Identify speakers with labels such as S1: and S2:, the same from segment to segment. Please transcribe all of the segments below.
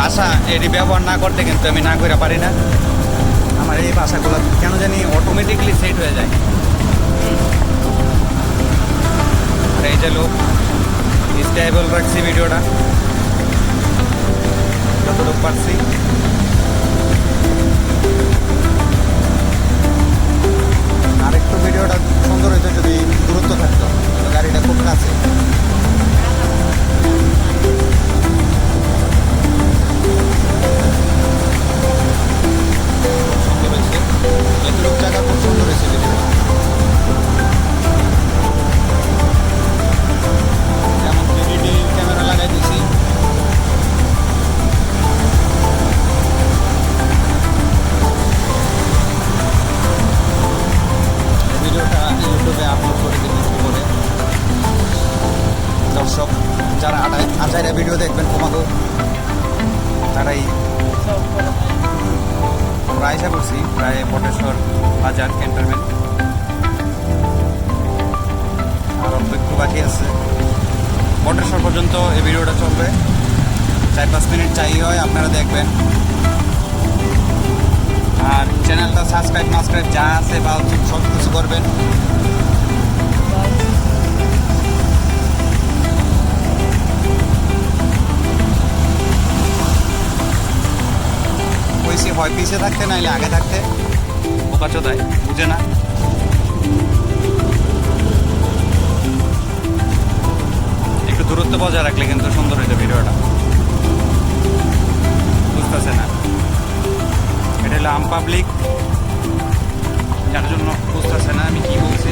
S1: ভাষা এটি ব্যবহার না করতে কিন্তু আমি না করে পারি না। আমার এই ভাষাগুলো কেন জানি অটোমেটিকলি সেট হয়ে যায়। আর এই যে লোক স্টেবল রাখছি ভিডিওটা। যতটুকু পারছি। আরেকটু ভিডিওটা সুন্দর হইতো যদি দূরত্ব থাকতো গাড়িটা খুব কাছে। বাজার ক্যান্টনমেন্ট আর অল্প একটু বাকি আছে। পটেশ্বর পর্যন্ত এই ভিডিওটা চলবে। চার পাঁচ মিনিট চাই হয়, আপনারা দেখবেন। আর চ্যানেলটা সাবস্ক্রাইব মাসক্রাইব যা আছে, বা সব কিছু করবেন। কইছি হয় পিছে থাকতে, নাইলে আগে থাকতে। বোকা দেয় বুঝে না? একটু দূরত্ব বজায় রাখলে কিন্তু সুন্দর হয়েছে ভিডিওটা। বুঝতেছে না? এটা হলো আম পাবলিক যার জন্য বুঝতেছে না আমি কি বলছি।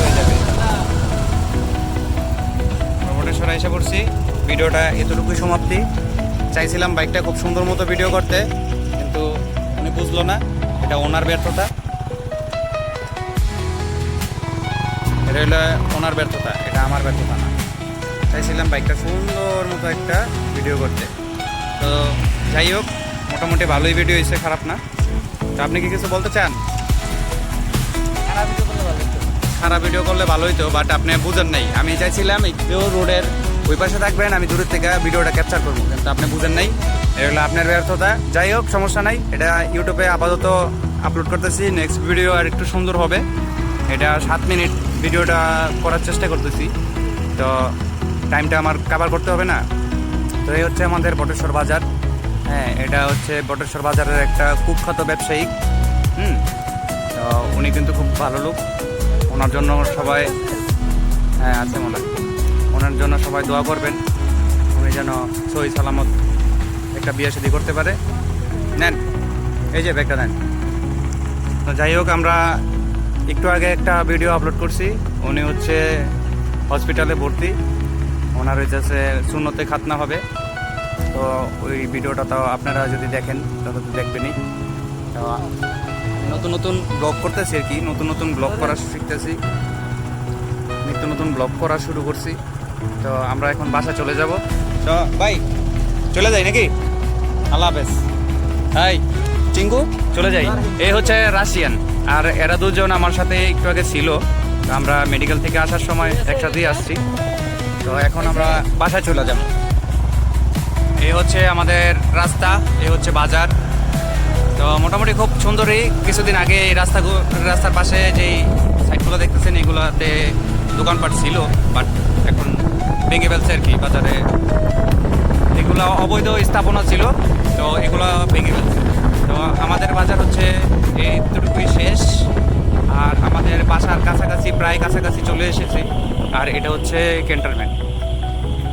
S1: হয়ে যাবে। আমরা বটেশ্বর এসে ভিডিওটা এতটুকুই সমাপ্তি। চাইছিলাম বাইকটা খুব সুন্দর মতো ভিডিও করতে, কিন্তু উনি বুঝলো না। এটা ওনার ব্যর্থতা। এটা হলো ওনার ব্যর্থতা এটা আমার ব্যর্থতা না। চাইছিলাম বাইকটা সুন্দর মতো একটা ভিডিও করতে। তো যাই হোক মোটামুটি ভালোই ভিডিও হয়েছে খারাপ না। তো আপনি কি কিছু বলতে চান? খারাপ ভিডিও করলে ভালো হইতো বাট আপনি বুঝেন নাই। আমি চাইছিলাম একটু রোডের ওই পাশে থাকবেন আমি দূরের থেকে ভিডিওটা ক্যাপচার করব। কিন্তু আপনি বুঝেন নাই। এটা হলো আপনার ব্যর্থতা। যাই হোক, সমস্যা নাই। এটা ইউটিউবে আপাতত আপলোড করতেছি। নেক্সট ভিডিও আর একটু সুন্দর হবে। এটা সাত মিনিট ভিডিওটা করার চেষ্টা করতেছি। তো টাইমটা আমার কাভার করতে হবে না। তো এই হচ্ছে আমাদের বটেশ্বর বাজার। হ্যাঁ এটা হচ্ছে বটেশ্বর বাজারের একটা কুখ্যাত ব্যবসায়িক হুম, তো উনি কিন্তু খুব ভালো লোক। ওনার জন্য সবাই হ্যাঁ আছে মনে। ওনার জন্য সবাই দোয়া করবেন। উনি যেন সহি সালামত একটা বিয়ে শাদী করতে পারে। নেন, এই যে ব্যাগটা নেন। তো যাই হোক, আমরা একটু আগে একটা ভিডিও আপলোড করছি। উনি হচ্ছে হসপিটালে ভর্তি। ওনার হচ্ছে শূন্যতে খাতনা হবে। তো ওই ভিডিওটা তো আপনারা যদি দেখেন তাহলে তো দেখবেনই। তো নতুন নতুন ব্লগ করতেছি আর কি। নতুন নতুন ব্লগ করা শিখতেছি। নিত্য নতুন ব্লগ করা শুরু করছি। তো আমরা এখন বাসা চলে যাব। তো ভাই, চলে যাই নাকি? আল্লাহ হাফেজ। হাই চিঙ্কু, চলে যাই। এই হচ্ছে রাশিয়ান। আর এরা দুজন আমার সাথে একটু আগে ছিল। আমরা মেডিকেল থেকে আসার সময় একসাথেই আসছি। তো এখন আমরা বাসায় চলে যাব। এই হচ্ছে আমাদের রাস্তা, এই হচ্ছে বাজার। তো মোটামুটি খুব সুন্দরই। কিছুদিন আগে এই রাস্তা রাস্তার পাশে যেই সাইডগুলো দেখতেছেন, এগুলোতে দোকানপাট ছিল। বাট এখন ভেঙে ফেলছে আর কি বাজারে। এগুলো অবৈধ স্থাপনা ছিল, তো এগুলো ভেঙে ফেলছে। তো আমাদের বাজার হচ্ছে এই এইটুকুই শেষ, আর আমাদের বাসার কাছাকাছি, প্রায় কাছাকাছি চলে এসেছি, আর এটা হচ্ছে ক্যান্টনমেন্ট।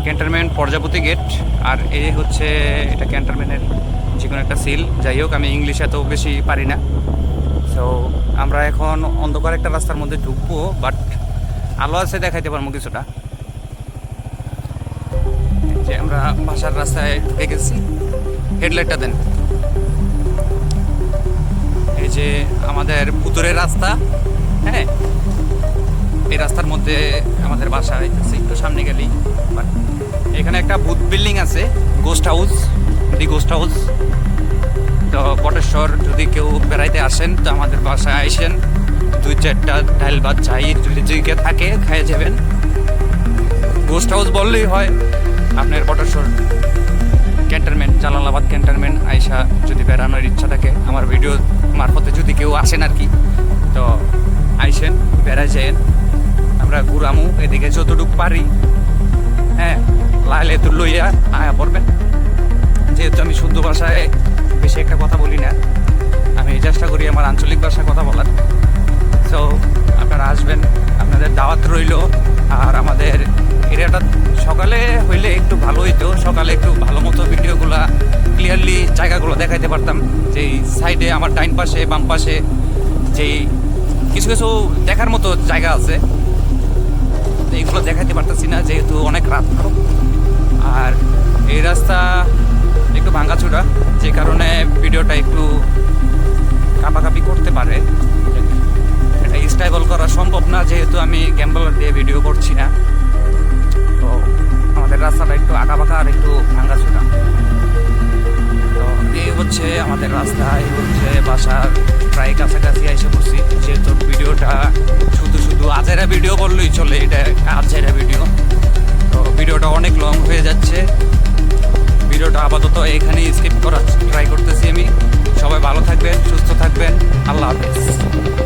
S1: ক্যান্টনমেন্ট প্রজাপতি গেট, আর এই হচ্ছে এটা ক্যান্টনমেন্টের যে কোনো একটা সিল। যাই হোক, আমি ইংলিশ এত বেশি পারি না। সো আমরা এখন অন্ধকার একটা রাস্তার মধ্যে ঢুকবো বাট আলো আছে দেখাইতে পারব কিছুটা। যে আমরা বাসার রাস্তায় ঢুকে গেছি। হেডলাইটটা দেন। এই যে আমাদের পুতুরের রাস্তা হ্যাঁ? এই রাস্তার মধ্যে আমাদের বাসা হইতেছে, একটু সামনে গেলেই। এখানে একটা ভূত বিল্ডিং আছে ghost house the ghost house তো পটেশ্বর যদি কেউ বেড়াইতে আসেন, তো আমাদের বাসায় আইসেন। দুই চারটা ডাইল ভাত, চাই, যদি থাকে, খাইয়ে যাবেন গোস্ট হাউস বললেই হয়। আপনার পটেশ্বর ক্যান্টনমেন্ট, জালালাবাদ ক্যান্টনমেন্ট আইসা যদি বেড়ানোর ইচ্ছা থাকে, আমার ভিডিও মারফতে যদি কেউ আসেন আর কি, তো আইসেন বেড়াই যেন আমরা ঘুরামু, এদিকে যতটুকু পারি। হ্যাঁ লাইলে তো লইয়া আয়া পড়বেন। যেহেতু আমি শুদ্ধ ভাষায় বেশি একটা কথা বলি না, আমি চেষ্টা করি আমার আঞ্চলিক ভাষায় কথা বলার। তো আপনারা আসবেন, আপনাদের দাওয়াত সকালে হইলে একটু ভালো হইতো। সকালে একটু ভালো মতো ভিডিওগুলা ক্লিয়ারলি জায়গাগুলো দেখাইতে পারতাম। যেই সাইডে আমার ডাইন পাশে, বাম পাশে যেই কিছু কিছু দেখার মতো জায়গা আছে। এইগুলো দেখাইতে পারতেছি না, যেহেতু অনেক রাত। আর এই রাস্তা একটু ভাঙাচোরা, যে কারণে ভিডিওটা একটু কাপাকাপি করতে পারে। এটা স্টাইবল করা সম্ভব না, যেহেতু আমি গ্যাম্বলার দিয়ে ভিডিও করছি না। আমাদের রাস্তাটা একটু আঁকাবাঁকা আর একটু ভাঙ্গা ছোটা তো এই হচ্ছে আমাদের রাস্তা, এই হচ্ছে বাসার প্রায় কাছাকাছি এসে পড়ছি। যেহেতু ভিডিওটা শুধু শুধু আজেরা ভিডিও বললেই চলে, এটা আজেরা ভিডিও। তো ভিডিওটা অনেক লং হয়ে যাচ্ছে। ভিডিওটা আপাতত এখানেই স্কিপ করার ট্রাই করতেছি আমি। সবাই ভালো থাকবেন, সুস্থ থাকবেন। আল্লাহ হাফেজ।